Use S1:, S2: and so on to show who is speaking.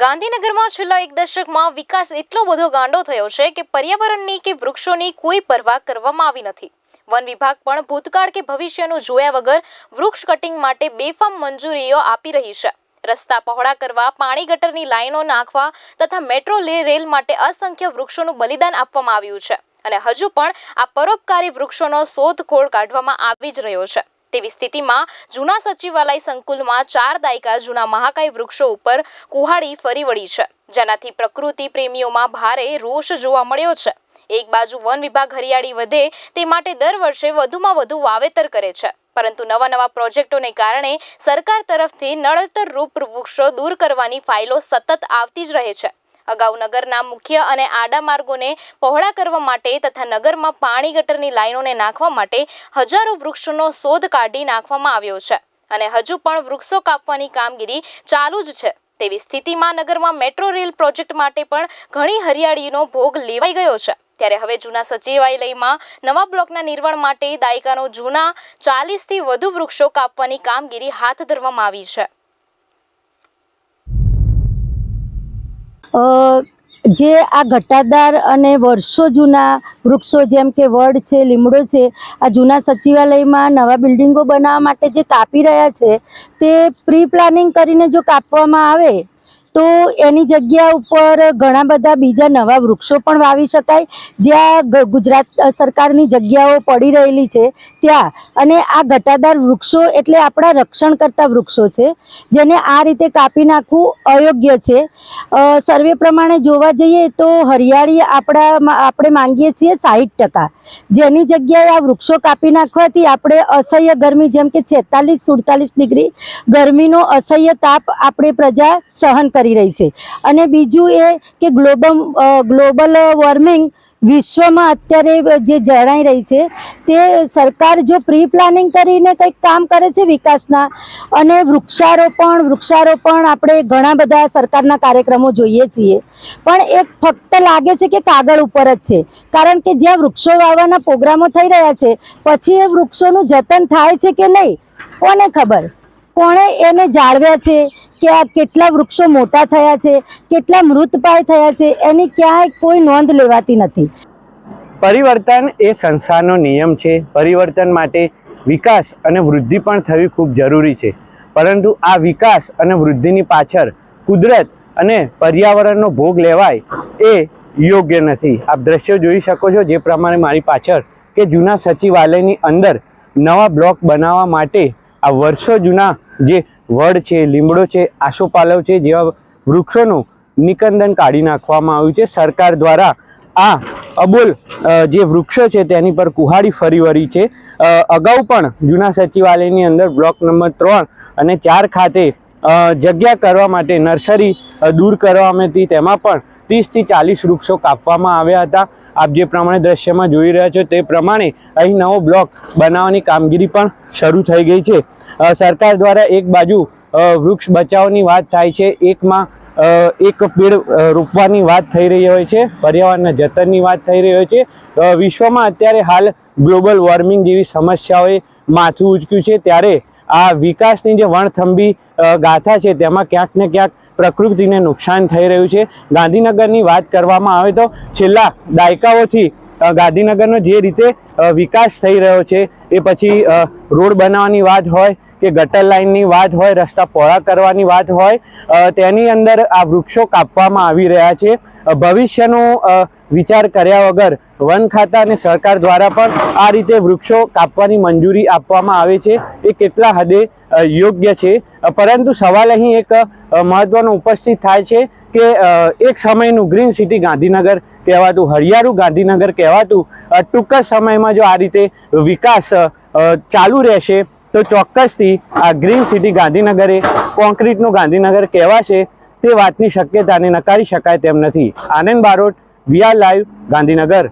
S1: ગાંધીનગરમાં છેલ્લા એક દશકમાં વિકાસ એટલો બધો ગાંડો થયો છે કે પર્યાવરણની કે વૃક્ષોની કોઈ પરવા કરવામાં આવી નથી. વન વિભાગ પણ ભૂતકાળ કે ભવિષ્યનું જોયા વગર વૃક્ષ કટિંગ માટે બેફામ મંજૂરીઓ આપી રહી છે. રસ્તા પહોળા કરવા, પાણી ગટરની લાઈનો નાખવા તથા મેટ્રો રેલ માટે અસંખ્ય વૃક્ષોનું બલિદાન આપવામાં આવ્યું છે. અને હજુ પણ આ પરોપકારી વૃક્ષોનો શોધખોળ કાઢવામાં આવી જ રહ્યો છે. તેવી સ્થિતિમાં જૂના સચિવાલય સંકુલમાં ચાર દાયકા જૂના મહાકાય વૃક્ષો ઉપર કુહાડી ફરી વળી છે. જેનાથી પ્રકૃતિ પ્રેમીઓમાં ભારે રોષ જોવા મળ્યો છે. એક બાજુ વન વિભાગ હરિયાળી વધે તે માટે દર વર્ષે વધુમાં વધુ વાવેતર કરે છે. પરંતુ નવા નવા પ્રોજેક્ટોને કારણે સરકાર તરફથી નળતર રૂપ વૃક્ષો દૂર કરવાની ફાઇલો સતત આવતી જ રહે છે. અગાઉ નગરના મુખ્ય અને આડા માર્ગોને પહોળા કરવા માટે તથા નગરમાં પાણી ગટરની લાઈનોને નાખવા માટે હજારો વૃક્ષોનો શોધ કાઢી નાખવામાં આવ્યો છે. અને હજુ પણ વૃક્ષો કાપવાની કામગીરી ચાલુ જ છે. તેવી સ્થિતિમાં નગરમાં મેટ્રો રેલ પ્રોજેક્ટ માટે પણ ઘણી હરિયાળીનો ભોગ લેવાઈ ગયો છે. ત્યારે હવે જૂના સચિવાલયમાં નવા બ્લોકના નિર્માણ માટે દાયકાનો જૂના ચાલીસથી વધુ વૃક્ષો કાપવાની કામગીરી હાથ ધરવામાં આવી છે.
S2: જે આ ઘટાદાર અને વર્ષો જૂના વૃક્ષો જેમ કે વડ છે, લીમડો છે, આ જૂના સચિવાલયમાં નવા બિલ્ડિંગો બનાવવા માટે જે કાપી રહ્યા છે, તે પ્રી પ્લાનિંગ કરીને જો કાપવામાં આવે તો એની જગ્યા ઉપર ઘણા બધા બીજા નવા વૃક્ષો પણ વાવી શકાય. જ્યાં ગુજરાત સરકારની જગ્યાઓ પડી રહેલી છે ત્યાં. અને આ ઘટાદાર વૃક્ષો એટલે આપણા રક્ષણ કરતા વૃક્ષો છે, જેને આ રીતે કાપી નાખવું અયોગ્ય છે. સર્વે પ્રમાણે જોવા જઈએ તો હરિયાળી આપણા આપણે માંગીએ છીએ સાહીઠ ટકા. જેની જગ્યાએ આ વૃક્ષો કાપી નાખવાથી આપણે અસહ્ય ગરમી જેમ કે છેતાલીસ સુડતાલીસ ડિગ્રી ગરમીનો અસહ્ય તાપ આપણે પ્રજા સહન કરી રહી છે. અને બીજું એ કે ગ્લોબલ ગ્લોબલ વોર્મિંગ વિશ્વમાં અત્યારે જે જણાઈ રહી છે, તે સરકાર જો પ્રી પ્લાનિંગ કરીને કંઈક કામ કરે છે વિકાસના, અને વૃક્ષારોપણ વૃક્ષારોપણ આપણે ઘણા બધા સરકારના કાર્યક્રમો જોઈએ છીએ, પણ એક ફક્ત લાગે છે કે કાગળ ઉપર જ છે. કારણ કે જ્યાં વૃક્ષો વાવવાના પ્રોગ્રામો થઈ રહ્યા છે, પછી એ વૃક્ષોનું જતન થાય છે કે નહીં? કોને ખબર? કોણે એને જાળવ્યા છે કે આ કેટલા વૃક્ષો મોટા થયા છે, કેટલા મૃતપાય થયા છે, એની ક્યાંય કોઈ નોંધ લેવાતી નથી.
S3: પરિવર્તન એ સંસારનો નિયમ છે. પરિવર્તન માટે વિકાસ અને વૃદ્ધિ પણ થવી ખૂબ જરૂરી છે. પરંતુ આ વિકાસ અને વૃદ્ધિની પાછળ કુદરત અને પર્યાવરણનો ભોગ લેવાય એ યોગ્ય નથી. આપ દ્રશ્યો જોઈ શકો છો જે પ્રમાણે મારી પાછળ કે જૂના સચિવાલયની અંદર નવા બ્લોક બનાવવા માટે આ વર્ષો જૂના જે વડ છે, લીમડો છે આસોપાલવ છે જેવા વૃક્ષોનું નિકંદન કાઢી નાખવામાં આવ્યું છે. સરકાર દ્વારા આ અબોલ જે વૃક્ષો છે તેની પર કુહાડી ફરી વળી છે. અગાઉ પણ જૂના સચિવાલયની અંદર બ્લોક નંબર ત્રણ અને ચાર ખાતે જગ્યા કરવા માટે નર્સરી દૂર કરવામાં હતી. તેમાં પણ ત્રીસથી ચાલીસ વૃક્ષો કાપવામાં આવ્યા હતા. આપ જે પ્રમાણે દ્રશ્યમાં જોઈ રહ્યા છો તે પ્રમાણે અહીં નવો બ્લોક બનાવવાની કામગીરી પણ શરૂ થઈ ગઈ છે. સરકાર દ્વારા એક બાજુ વૃક્ષ બચાવની વાત થાય છે, એકમાં એક પેડ રોપવાની વાત થઈ રહી હોય છે, પર્યાવરણના જતનની વાત થઈ રહી હોય છે. વિશ્વમાં અત્યારે હાલ ગ્લોબલ વોર્મિંગ જેવી સમસ્યાઓએ માથું ઉચક્યું છે. ત્યારે આ વિકાસની જે વણથંભી ગાથા છે તેમાં ક્યાંક ને ક્યાંક પ્રકૃતિને નુકસાન થઈ રહ્યું છે. ગાંધીનગરની વાત કરવામાં આવે તો છેલ્લા દાયકાઓથી ગાંધીનગરનો જે રીતે વિકાસ થઈ રહ્યો છે, એ પછી રોડ બનાવવાની વાત હોય કે ગટર લાઇનની વાત હોય, રસ્તા પહોળા કરવાની વાત હોય તેની અંદર આ વૃક્ષો કાપવામાં આવી રહ્યા છે. ભવિષ્યનો વિચાર કર્યા વગર વન ખાતા અને સરકાર દ્વારા પણ આ રીતે વૃક્ષો કાપવાની મંજૂરી આપવામાં આવે છે. એ કેટલા હદે યોગ્ય છે? પરંતુ સવાલ અહીં એક મહત્વનો ઉપસ્થિત થાય છે કે એક સમયનું ગ્રીન સિટી ગાંધીનગર કહેવાતું, હરિયાળું ગાંધીનગર કહેવાતું ટૂંક જ સમયમાં જો આ રીતે વિકાસ ચાલુ રહેશે તો ચોક્કસથી આ ગ્રીન સિટી ગાંધીનગરે કોન્ક્રીટનું ગાંધીનગર કહેવાશે તે વાતની શક્યતાને નકારી શકાય તેમ નથી. Anand Barot VR live Gandhinagar.